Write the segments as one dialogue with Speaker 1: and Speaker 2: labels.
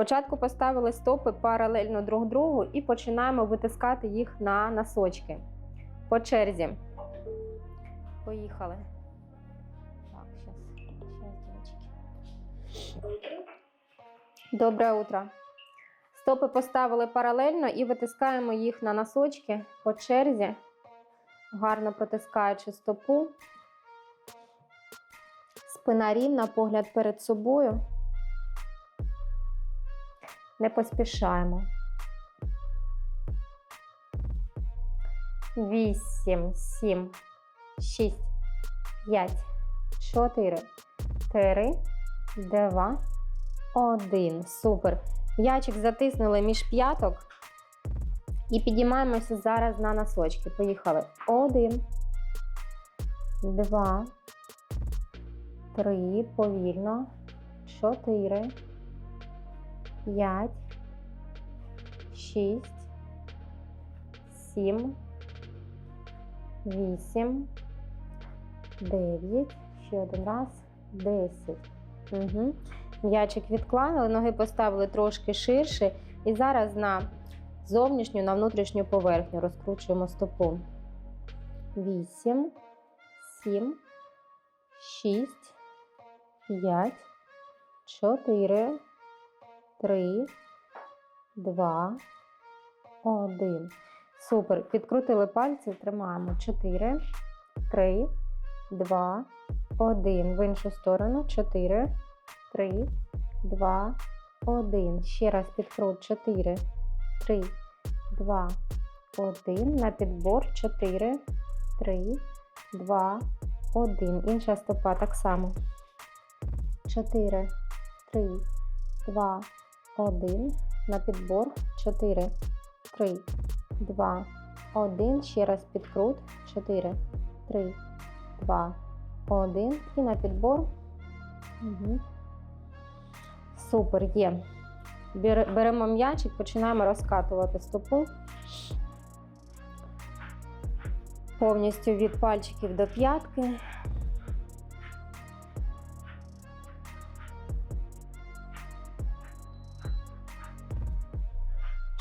Speaker 1: Спочатку поставили стопи паралельно друг другу і починаємо витискати їх на носочки. По черзі. Поїхали. Так, зараз. Дівчатки. Утро. Стопи поставили паралельно і витискаємо їх на носочки по черзі, гарно протискаючи стопу. Спина рівна, погляд перед собою. Не поспішаємо. Вісім, сім, шість, п'ять, чотири, три, два, один. Супер. М'ячик затиснули між п'яток. І підіймаємося зараз на носочки. Поїхали. Один, два, три, повільно, чотири, п'ять, шість, сім, вісім, дев'ять, ще один раз, десять. Угу. М'ячик відклали, ноги поставили трошки ширше. І зараз на зовнішню, на внутрішню поверхню розкручуємо стопу. Вісім, сім, шість, п'ять, чотири, три, два, один. Супер. Підкрутили пальці, тримаємо. Чотири, три, два, один. В іншу сторону. Чотири, три, два, один. Ще раз підкрут. Чотири, три, два, один. На підбор. Чотири, три, два, один. Інша стопа так само. Чотири, три, два, один. На підбор. Чотири, три, два, один. Ще раз підкрут. Чотири, три, два, один. І на підбор. Угу. Супер, є. Беремо м'ячик, починаємо розкатувати стопу. Повністю від пальчиків до п'ятки.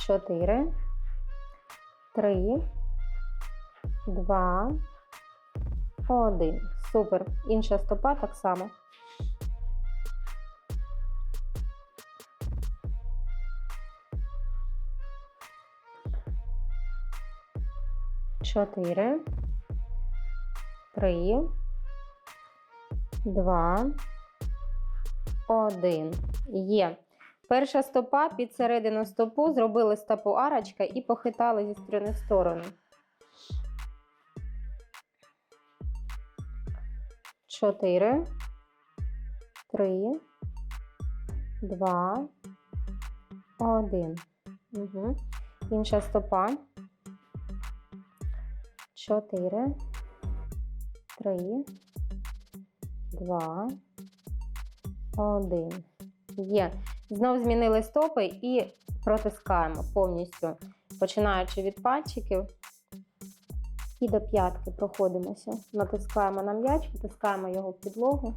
Speaker 1: Чотири, три, два, один. Супер. Інша стопа так само. Чотири, три, два, один. Є. Перша стопа під середину стопу зробили стопу арочка і похитали зі сторони в сторону. Чотири, три, два, один. Угу. Інша стопа. Чотири, три, два, один. Є. Знов змінили стопи і протискаємо повністю, починаючи від пальчиків і до п'ятки проходимося. Натискаємо на м'яч, витискаємо його в підлогу.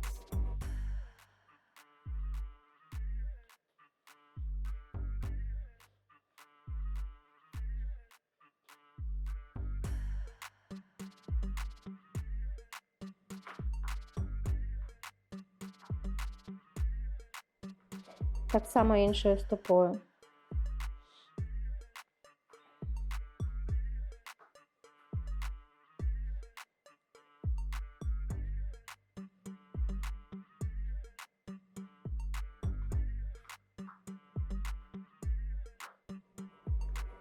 Speaker 1: Так само іншою стопою.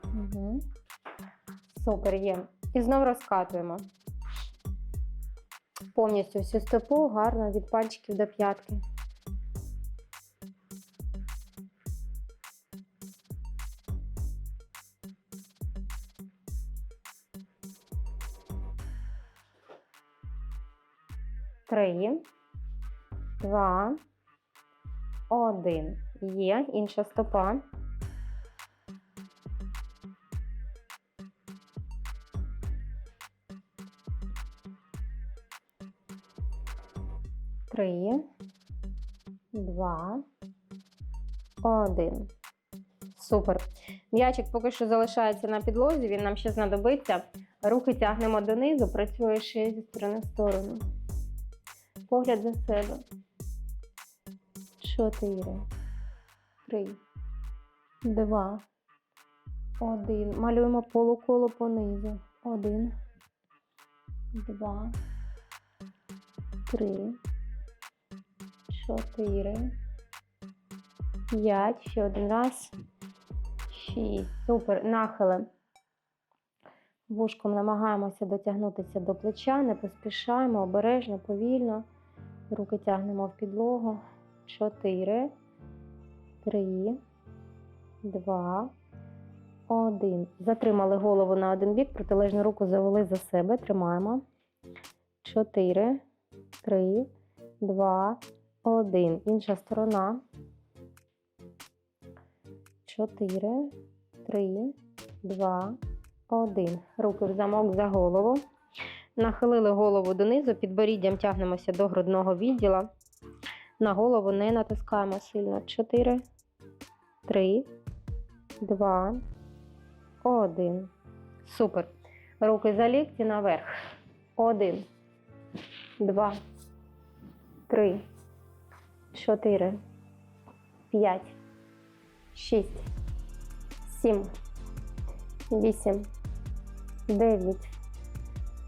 Speaker 1: Угу. Супер є. І знову розкатуємо. Повністю всю стопу гарно від пальчиків до п'ятки. Інша стопа. Три, два, один. Супер. М'ячик поки що залишається на підлозі, він нам ще знадобиться. Руки тягнемо донизу, працює ще зі сторони в сторону. Погляд за себе. Чотири. Три. Два. Один. Малюємо полуколо понизу. Один. Два. Три. Чотири. П'ять. Ще один раз. Шість. Супер. Нахили. Вушком намагаємося дотягнутися до плеча, не поспішаємо, обережно, повільно. Руки тягнемо в підлогу. Чотири. Три. Два. Один. Затримали голову на один бік, протилежну руку завели за себе. Тримаємо. Чотири. Три. Два. Один. Інша сторона. Чотири. Три. Два. Один. Руки в замок за голову. Нахилили голову донизу, підборіддям тягнемося до грудного відділа. На голову не натискаємо сильно. Чотири. Три. Два. Один. Супер. Руки за лікті наверх. Один. Два. Три. Чотири. П'ять. Шість. Сім. Вісім. Дев'ять.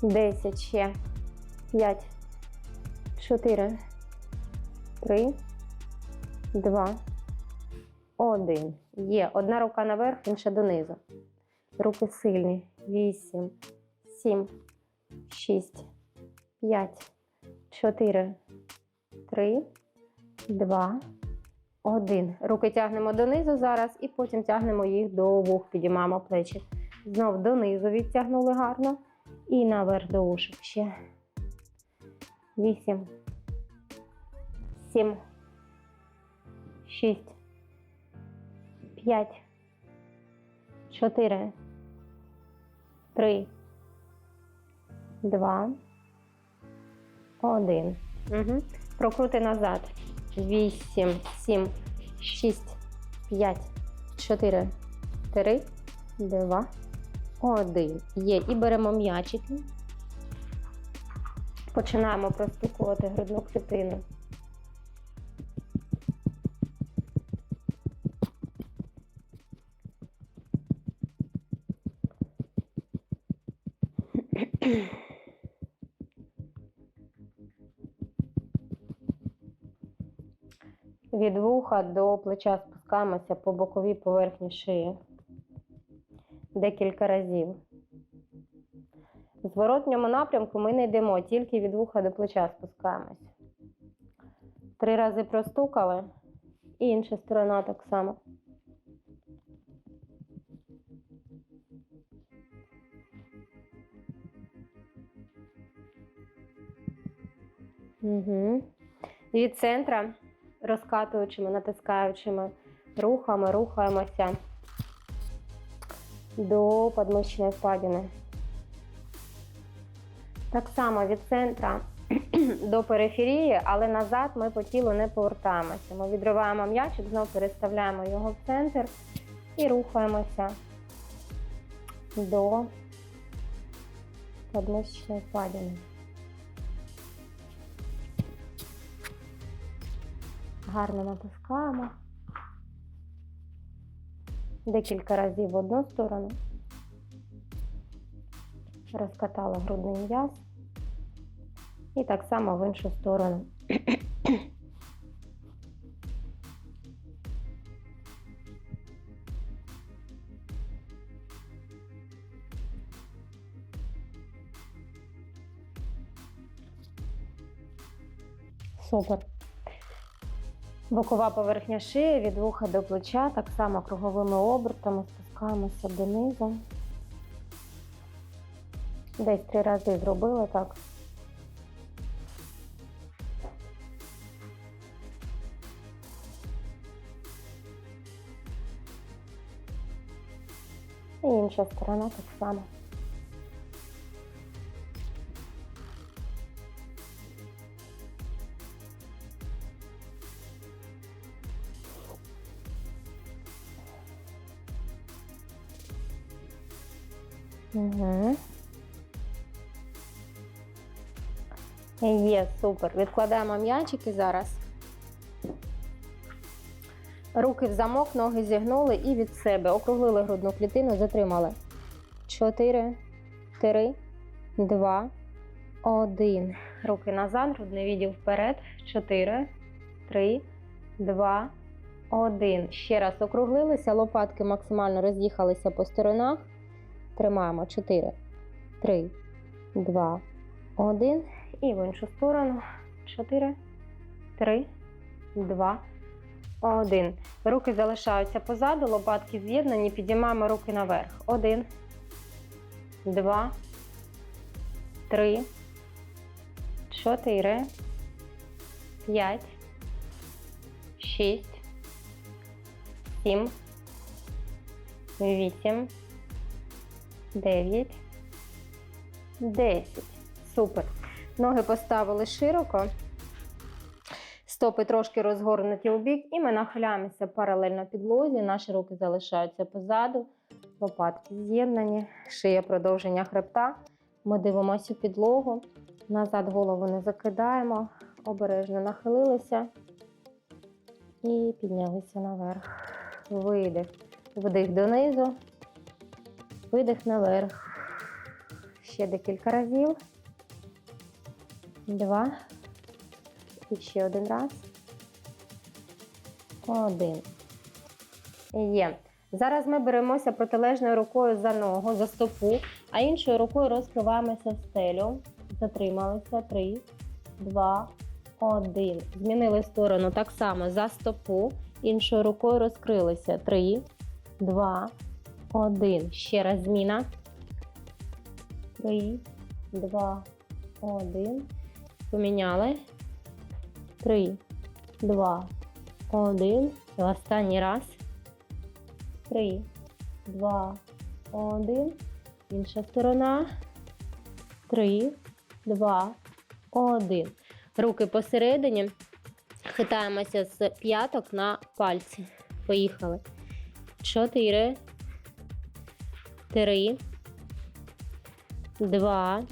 Speaker 1: Десять ще. П'ять. Чотири. Три. Два. Один. Є. Одна рука наверх, інша донизу. Руки сильні. Вісім. Сім. Шість. П'ять. Чотири. Три. Два. Один. Руки тягнемо донизу зараз і потім тягнемо їх до вух, підіймаємо плечі. Знов донизу відтягнули гарно. І наверх до ушок ще. Вісім. Сім. Шість. П'ять. Чотири. Три. Два. Один. Угу. Прокрути назад. Вісім, сім, шість, п'ять, чотири, три, два, один. Є. І беремо м'ячики. Починаємо простукувати грудну клітину. Від вуха до плеча спускаємося по боковій поверхні шиї декілька разів. В зворотньому напрямку ми не йдемо, тільки від вуха до плеча спускаємось. Три рази простукали, і інша сторона так само. Угу. Від центра розкатуючими, натискаючими рухами рухаємося до подмишечної впадини. Так само від центра до периферії, але назад ми по тілу не повертаємося. Ми відриваємо м'ячик, знову переставляємо його в центр і рухаємося до подмишечної впадини. Гарно натискаємо. Декілька разів в одну сторону. Розкатала грудний м'яз. І так само в іншу сторону. Супер. Бокова поверхня шиї від вуха до плеча, так само круговими обертами спускаємося донизу. Десь три рази зробили так. І інша сторона так само. Є, супер. Відкладаємо м'ячики зараз. Руки в замок, ноги зігнули і від себе. Округлили грудну клітину, затримали. 4, 3, 2, 1. Руки назад, грудний відділ вперед. 4, 3, 2, 1. Ще раз округлилися, лопатки максимально роз'їхалися по сторонах. Тримаємо. 4, 3, 2, 1. І в іншу сторону. 4, 3, 2, 1. Руки залишаються позаду, лопатки з'єднані, підіймаємо руки наверх. 1, 2, 3, 4, 5, 6, 7, 8, 9, 10. Супер. Ноги поставили широко. Стопи трошки розгорнуті у бік, і ми нахиляємося паралельно підлозі. Наші руки залишаються позаду, лопатки з'єднані, шия продовження хребта. Ми дивимося у підлогу, назад голову не закидаємо, обережно нахилилися і піднялися наверх. Видих. Вдих донизу, видих наверх. Ще декілька разів. Два. І ще один раз. Один. Є. Зараз ми беремося протилежною рукою за ногу, за стопу, а іншою рукою розкриваємося в стелю. Затрималися. Три, два, один. Змінили сторону так само за стопу. Іншою рукою розкрилися. Три, два, один. Ще раз зміна. Три, два, один. Поміняли. Три, два, один. І останній раз. Три, два, один. Інша сторона. Три, два, один. Руки посередині. Хитаємося з п'яток на пальці. Поїхали. Чотири. Три. Два.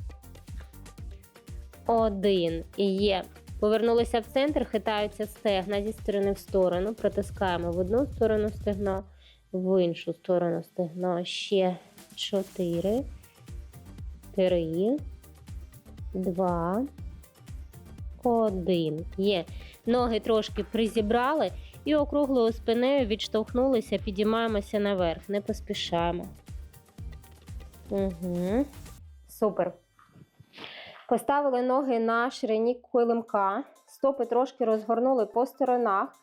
Speaker 1: Один. І є. Повернулися в центр, хитаються стегна зі сторони в сторону. Протискаємо в одну сторону стегна, в іншу сторону стегна. Ще чотири. Три. Два. Один. Є. Ноги трошки призібрали і округлою спинею відштовхнулися, підіймаємося наверх. Не поспішаємо. Угу. Супер. Поставили ноги на ширині килимка, стопи трошки розгорнули по сторонах.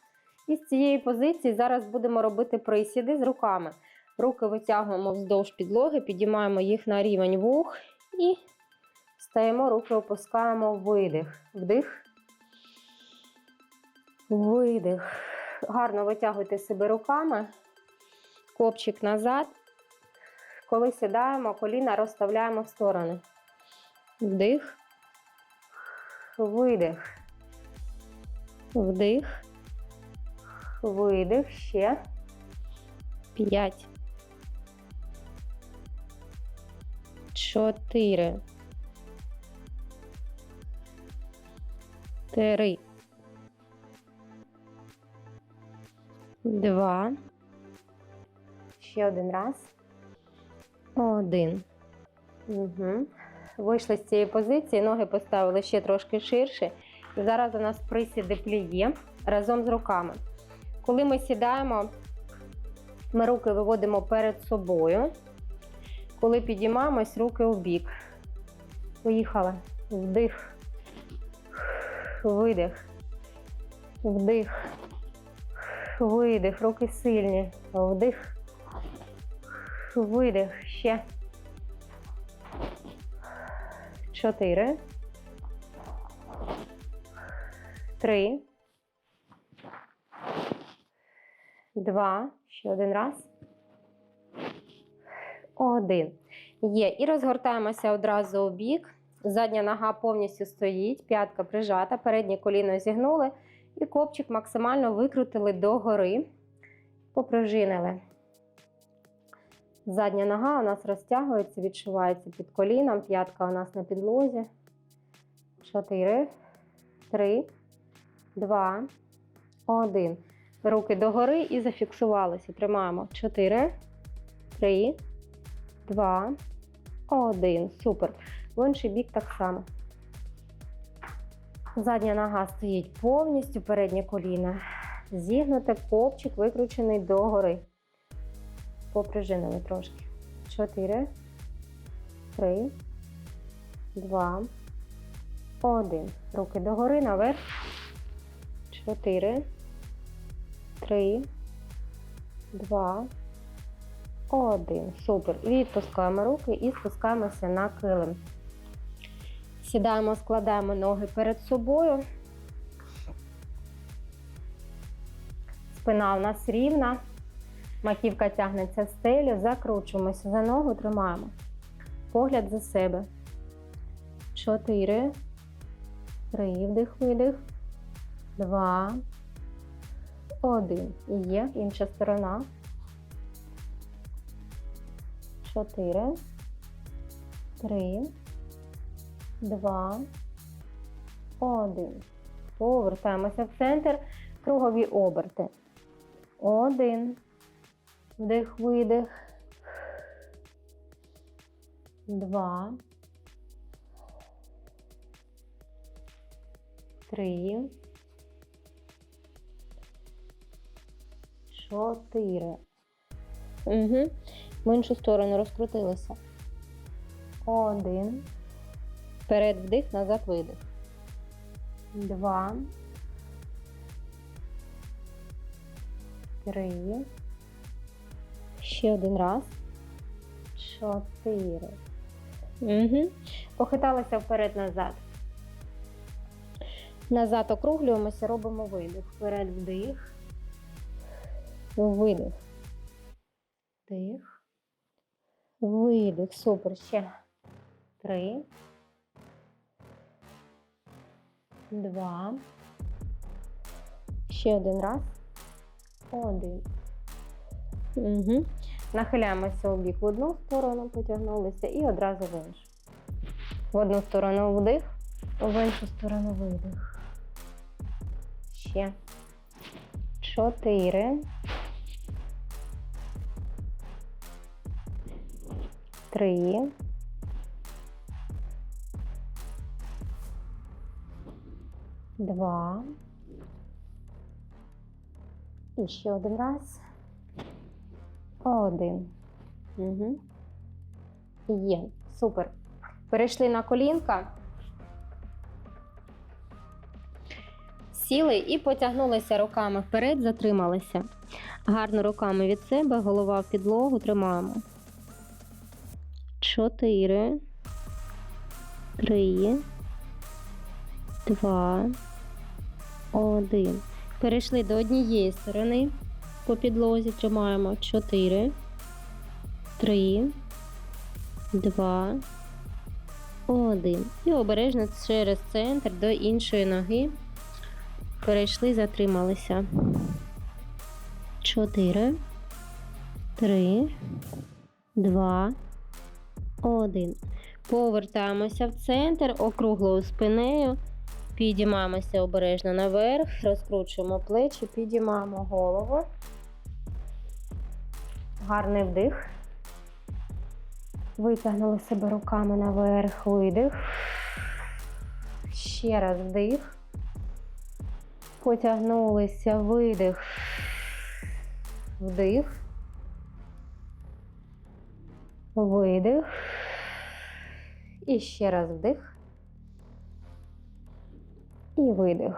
Speaker 1: І з цієї позиції зараз будемо робити присіди з руками. Руки витягуємо вздовж підлоги, підіймаємо їх на рівень вух і стаємо, руки опускаємо видих. Вдих. Видих. Гарно витягуйте себе руками, копчик назад. Коли сідаємо, коліна розставляємо в сторони. Вдих. Видих. Вдих. Видих. Ще. П'ять. Чотири. Три. Два. Ще один раз. Один. Угу. Вийшли з цієї позиції, ноги поставили ще трошки ширше. Зараз у нас присіди пліє разом з руками. Коли ми сідаємо, ми руки виводимо перед собою. Коли підіймаємось, руки у бік. Поїхали. Вдих. Видих. Вдих. Видих. Руки сильні. Вдих. Видих. Ще. Чотири. Три. Два. Ще один раз. Один. Є. І розгортаємося одразу у бік. Задня нога повністю стоїть, п'ятка прижата, переднє коліно зігнули. І копчик максимально викрутили догори, попружинили. Задня нога у нас розтягується, відчувається під коліном. П'ятка у нас на підлозі. Чотири, три, два, один. Руки догори і зафіксувалися. Тримаємо. Чотири, три, два, один. Супер. В інший бік так само. Задня нога стоїть повністю, переднє коліно зігнуте, копчик викручений догори. Поприжинили трошки. Чотири, три, два, один. Руки догори, наверх. Чотири, три, два, один. Супер. Відпускаємо руки і спускаємося на килим. Сідаємо, складаємо ноги перед собою. Спина у нас рівна. Маківка тягнеться в стелю, закручуємося за ногу, тримаємо. Погляд за себе. Чотири. Три. Вдих, видих. Два. Один. І Є. Інша сторона. Чотири. Три. Два. Один. Повертаємося в центр. Кругові оберти. Один. Вдих, видих. Два. Три. Чотири. Угу. В іншу сторону розкрутилися. Один. Вперед вдих, назад видих. Два. Три. Ще один раз. Чотири. Угу. Похиталися вперед-назад. Назад округлюємося, робимо видих. Вперед вдих. Видих. Вдих. Видих. Супер. Ще. Три. Два. Ще один раз. Один. Угу. Нахиляємося у бік в одну сторону, потягнулися і одразу в іншу. В одну сторону вдих, в іншу сторону видих. Ще. Чотири. Три. Два. І ще один раз. Один. Угу. Є. Супер. Перейшли на колінка. Сіли і потягнулися руками вперед, затрималися. Гарно руками від себе, голова в підлогу тримаємо. Чотири. Три. Два. Один. Перейшли до однієї сторони. По підлозі тримаємо 4, 3, 2, 1. І обережно через центр до іншої ноги. Перейшли, затрималися. 4, 3, 2, 1. Повертаємося в центр, округлою спинею. Підіймаємося обережно наверх, розкручуємо плечі, підіймаємо голову. Гарний вдих. Витягнули себе руками наверх, видих. Ще раз вдих. Потягнулися, видих. Вдих. Видих. І ще раз вдих. І видих.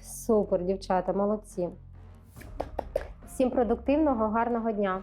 Speaker 1: Супер, дівчата, молодці. Всім продуктивного, гарного дня!